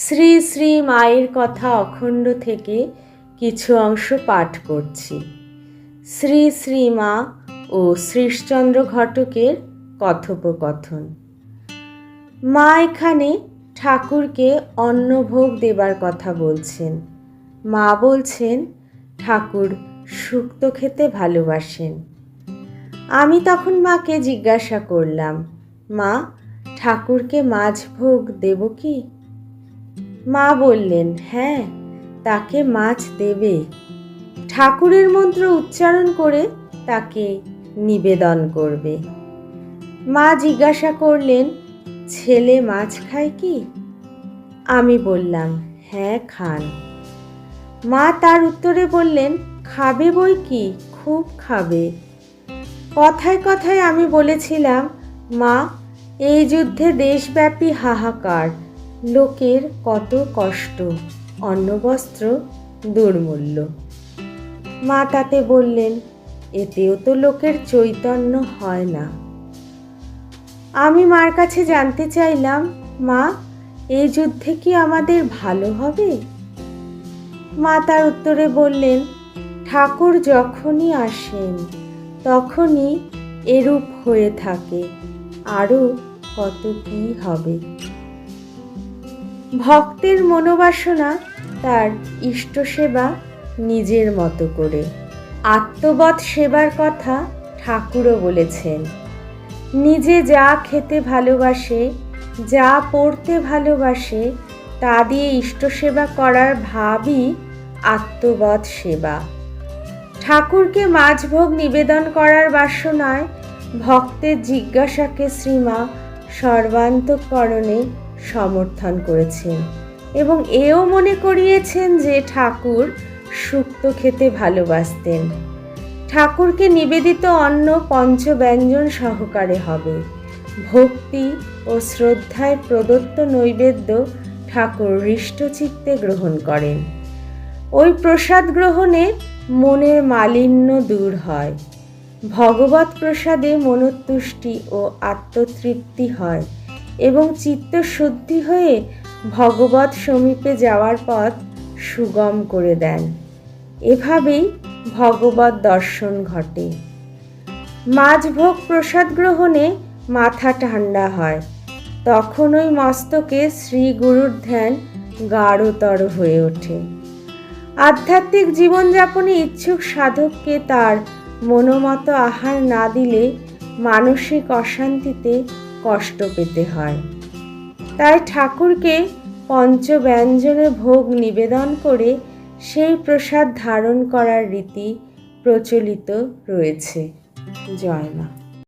শ্রী শ্রী মায়ের কথা অখণ্ড থেকে কিছু অংশ পাঠ করছি। শ্রী শ্রী মা ও শ্রীশচন্দ্র ঘটকের কথোপকথন। মা এখানে ঠাকুরকে অন্নভোগ দেবার কথা বলছেন। মা বলছেন, ঠাকুর শুক্তো খেতে ভালোবাসেন। আমি তখন মাকে জিজ্ঞাসা করলাম, মা, ঠাকুরকে মাছ ভোগ দেব কি? মা বললেন হ্যাঁ তাকে মাছ দেবে। ঠাকুরের মন্ত্র উচ্চারণ করে তাকে নিবেদন করবে। মা জিজ্ঞাসা করলেন, ছেলে মাছ খায় কি? আমি বললাম হ্যাঁ খান। মা তার উত্তরে বললেন, খাবে বই কি? খুব খাবে। কথায় কথায় আমি বলেছিলাম, মা, এই যুদ্ধে দেশব্যাপী হাহাকার। লোকের কত কষ্ট, অন্নবস্ত্র দুর্মূল্য। মা তাতে বললেন, এতেও তো লোকের চৈতন্য হয় না। আমি মার কাছে জানতে চাইলাম, মা, এই যুদ্ধে কি আমাদের ভালো হবে? মা তার উত্তরে বললেন, ঠাকুর যখনই আসেন, তখনই এরূপ হয়ে থাকে, আরও কত কি হবে? ভক্তের মনোবাসনা তার ইষ্ট সেবা নিজের মতো করে। আত্মবৎ সেবার কথা ঠাকুরও বলেছেন। নিজে যা খেতে ভালোবাসে, যা পড়তে ভালোবাসে, তা দিয়ে ইষ্ট সেবা করার ভাবই আত্মবৎ সেবা। ঠাকুরকে মাঝভোগ নিবেদন করার বাসনায় ভক্তের জিজ্ঞাসাকে শ্রীমা সর্বান্তকরণে সমর্থন করেছেন এবং এও মনে করিয়েছেন যে ঠাকুর সুক্ত খেতে ভালোবাসতেন। ঠাকুরকে নিবেদিত অন্ন পঞ্চব্যঞ্জন সহকারে হবে। ভক্তি ও শ্রদ্ধায় প্রদত্ত নৈবেদ্য ঠাকুর হৃষ্টচিত্তে গ্রহণ করেন। ওই প্রসাদ গ্রহণে মনের মালিন্য দূর হয়। ভগবত প্রসাদে মনোতুষ্টি ও আত্মতৃপ্তি হয়। এবং চিত্ত শুদ্ধি হয়ে ভগবত সমীপে যাওয়ার পথ সুগম করে দেন। এভাবেই ভগবত দর্শন ঘটে। মাঝভোগ প্রসাদ গ্রহণে মাথা ঠান্ডা হয়। তখন ওই মস্তকে শ্রী গুরুর ধ্যান গাঢ়তর হয়ে ওঠে। আধ্যাত্মিক জীবনযাপনে ইচ্ছুক সাধককে তার মনোমত আহার না দিলে মানসিক অশান্তিতে কষ্ট পেতে হয়। তাই ঠাকুরকে পঞ্চব্যঞ্জনে ভোগ নিবেদন করে সেই প্রসাদ ধারণ করার রীতি প্রচলিত রয়েছে। জয় মা।